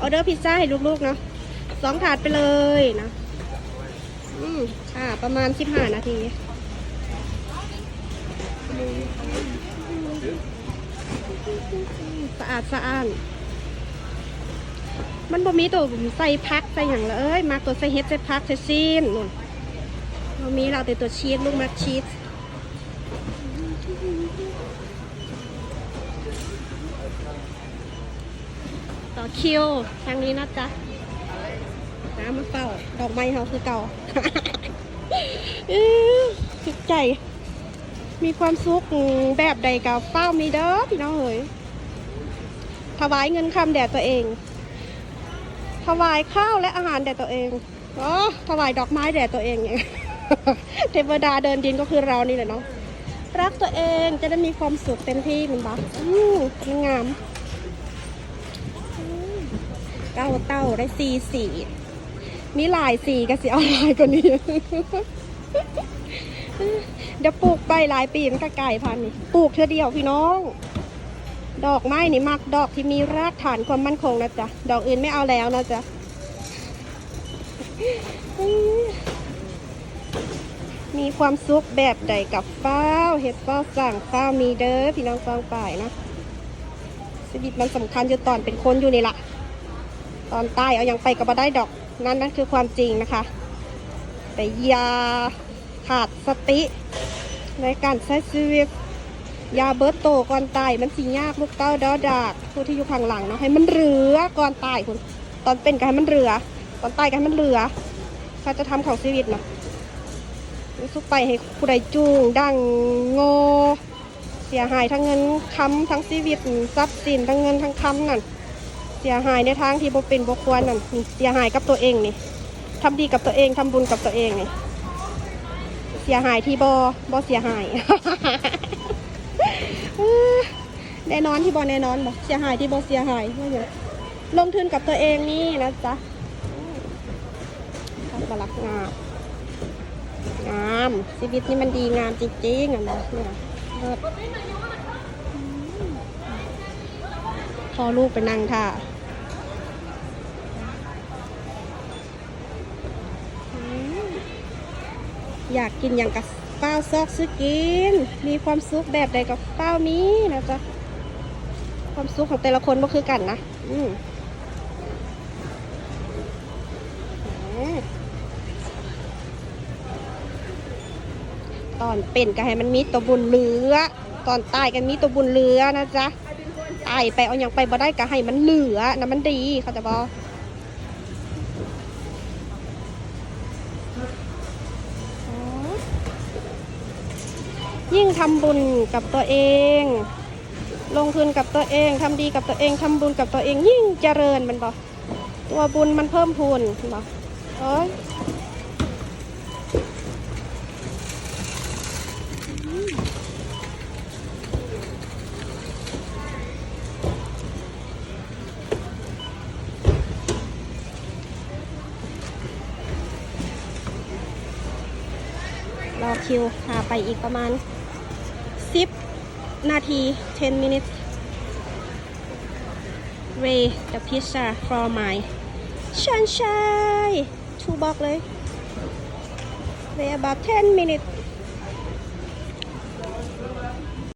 ออเดอร์พิซซ่าให้ลูกๆเนาะสองถาดไปเลยนะอืมค่ะ ประมาณ15นาทีสะอาดสะอ้านมันบ่มีตัวใส่พักใส่อย่างเลย มาตัวใส่เฮ็ดใส่พักใส่ซีนนู่นเรามีเราแต่ตัวชีสลูกมักชีส ต่อคิวทางนี้นะจ๊ะน้ำมาเฝ้า ดอกไม้เขาคือเก่าอื้อจิตใจ มีความสุขแบบใดกับเฝ้ามีเด้อพี่น้องเอ๋ยถวายเงินคำแด่ตัวเอง ถวายข้าวและอาหารแด่ตัวเองอ๋อถวายดอกไม้แด่ตัวเองเนี่ยเทวดาเดินดินก็คือเรานี่แหละเนาะรักตัวเองจะได้มีความสุขเต็มที่มันบ้าอืมงาม เก้าเต้าได้สี่สีมีหลายสีก็สิเอาหลายกว่านี้ เดี๋ยวปลูกไปหลายปีมันก็ไก่พันธุ์นี่ปลูกเท่อเดียวพี่น้อง ดอกไม้นี่มักดอกที่มีรากฐานความมั่นคงนะจ๊ะ ดอกอื่นไม่เอาแล้วนะจ๊ะ มีความสุขแบบใดกับฟ้าเห็ดฟ้าสั่งฟ้ามีเด้อพี่น้องฟังป่ายนะชีวิตมันสำคัญอยู่ตอนเป็นคนอยู่นี่ละ ตอนใต้เอายังไปก็บ่ได้ดอกนั่นนั่นคือความจริงนะคะ แต่ยาขาดสติ ในการใช้ชีวิตยาเบิร์ตโตก่อนตายมันสิยากลูกเต้าดอดากผู้ที่อยู่ข้างหลังเนาะให้มันเหลือก่อนตายคุณตอนเป็นก็ให้มันเหลือ ตอนตายก็ให้มันเหลือเขาจะทำของชีวิตเนาะรู้สึกไปให้ผู้ใดจูงดังโงเสียหายทั้งเงินคำทั้งชีวิตทรัพย์สินทั้งเงินทั้งคำนั่น เสียหายในทางที่บ่เป็นบ่ควรนั่นนี่เสียหายกับตัวเองนี่ทำดีกับตัวเองทำบุญกับตัวเองนี่เสียหายที่บ่บ่เสียหาย แน่นอนที่บ่แน่นอนบ่เสียหายที่บ่เสียหายว่าอย่างลงทุนกับตัวเองนี่นะจ๊ะทักบลักงามงามชีวิตนี่มันดีงามจริงๆอะนะเนี่ยเลิศ พอลูกไปนั่งท่าอยากกินอย่างกับเป้าซอกซื้อกิน มีความสุขแบบใดกับเป้ามีนะจ๊ะ ความสุขของแต่ละคนก็คือกันนะอืมตอนเป็นก็ให้มันมีตัวบุญเหลือ ตอนตายกันมีตัวบุญเหลือนะจ๊ะ ตายไปเอาอย่างไปบ่ได้ก็ให้มันเหลือนะมันดีเขาใจะบอยิ่งทำบุญกับตัวเอง ลงทุนกับตัวเองทำดีกับตัวเองทำบุญกับตัวเอง ยิ่งเจริญมันบอกตัวบุญมันเพิ่มพูนบอกเอ้ย รอคิวหาไปอีกประมาณ 10 นาที 10 minutes Ray the pizza for my sunshine two box เลย Ray about 10 minutes